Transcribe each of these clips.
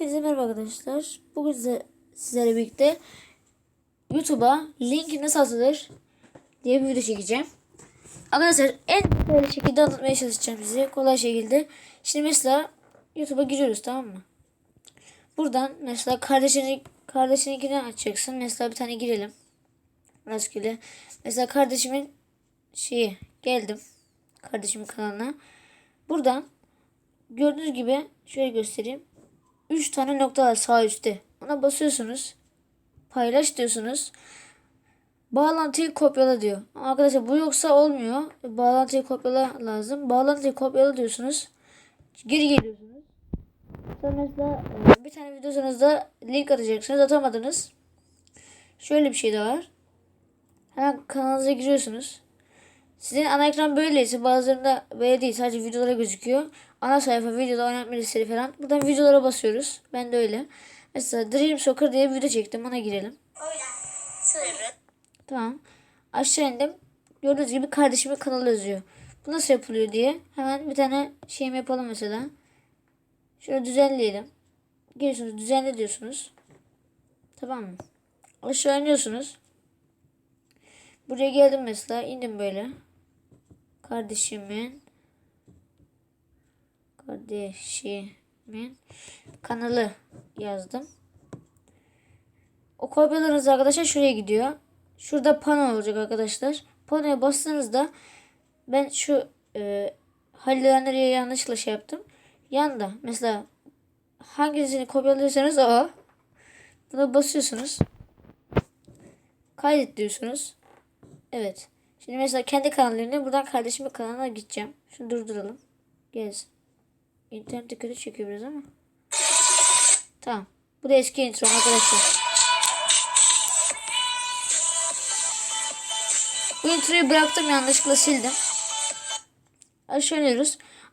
Hepinize merhaba arkadaşlar. Bugün size, sizlerle birlikte YouTube'a link nasıl atılır diye bir video çekeceğim. Arkadaşlar en kolay şekilde anlatmaya çalışacağım size. Kolay şekilde. Şimdi mesela YouTube'a giriyoruz tamam mı? Buradan mesela kardeşini kardeşininkini açacaksın. Mesela bir tane girelim. Rastgele. Mesela kardeşimin şeyi geldim. Kardeşimin kanalına. Buradan gördüğünüz gibi şöyle göstereyim. 3 tane nokta var sağ üstte. Ona basıyorsunuz. Paylaş diyorsunuz. Bağlantıyı kopyala diyor. Arkadaşlar bu yoksa olmuyor. Bağlantıyı kopyala lazım. Bağlantıyı kopyala diyorsunuz. Geri geliyorsunuz. Sonra mesela e, bir tane videosunuzda link atacaksınız. Atamadınız. Şöyle bir şey de var. Hemen kanalınıza giriyorsunuz. Sizin ana ekran böyleyse bazılarında böyle değil sadece videolara gözüküyor. Ana sayfa videoda oynatma listeleri falan. Buradan videolara basıyoruz. Ben de öyle. Mesela Dream Soccer diye bir video çektim. Ona girelim. Sırrı. Tamam. Aşağı indim. Gördüğünüz gibi kardeşimin kanalı yazıyor. Bu nasıl yapılıyor diye. Hemen bir tane şeyim yapalım mesela. Şöyle düzenleyelim. Giriyorsunuz düzenle diyorsunuz. Tamam mı? Aşağı iniyorsunuz. Buraya geldim mesela. indim böyle. Kardeşimin kardeşimin kanalı yazdım. O kopyalarınız arkadaşlar şuraya gidiyor. Şurada pano olacak arkadaşlar. Panoya bastığınızda ben şu e, Halil yanlışlıkla şey yaptım. Yanda mesela hangisini kopyalıyorsanız o. Buna basıyorsunuz. Kaydet diyorsunuz. Evet. Şimdi mesela kendi kanallarına buradan kardeşimin kanalına gideceğim. Şunu durduralım. Gelsin. İnternette kötü çekiyor biraz ama. Tamam. Bu da eski intro arkadaşlar. Bu introyu bıraktım yanlışlıkla sildim. Aşağı.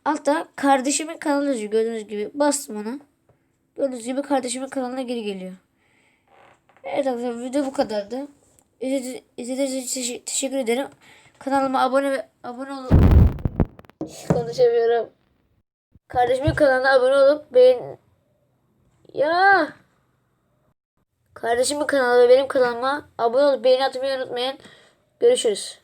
Altta kardeşimin kanalı yazıyor gördüğünüz gibi. Bastım ona. Gördüğünüz gibi kardeşimin kanalına geri geliyor. Evet arkadaşlar video bu kadardı. İzledi- İzlediğiniz için teşe- teşekkür ederim. Kanalıma abone ve abone olun. Konuşamıyorum. Kardeşimin kanalına abone olup beğen... Ya. Kardeşimin kanalı ve benim kanalıma abone olup beğeni atmayı unutmayın. Görüşürüz.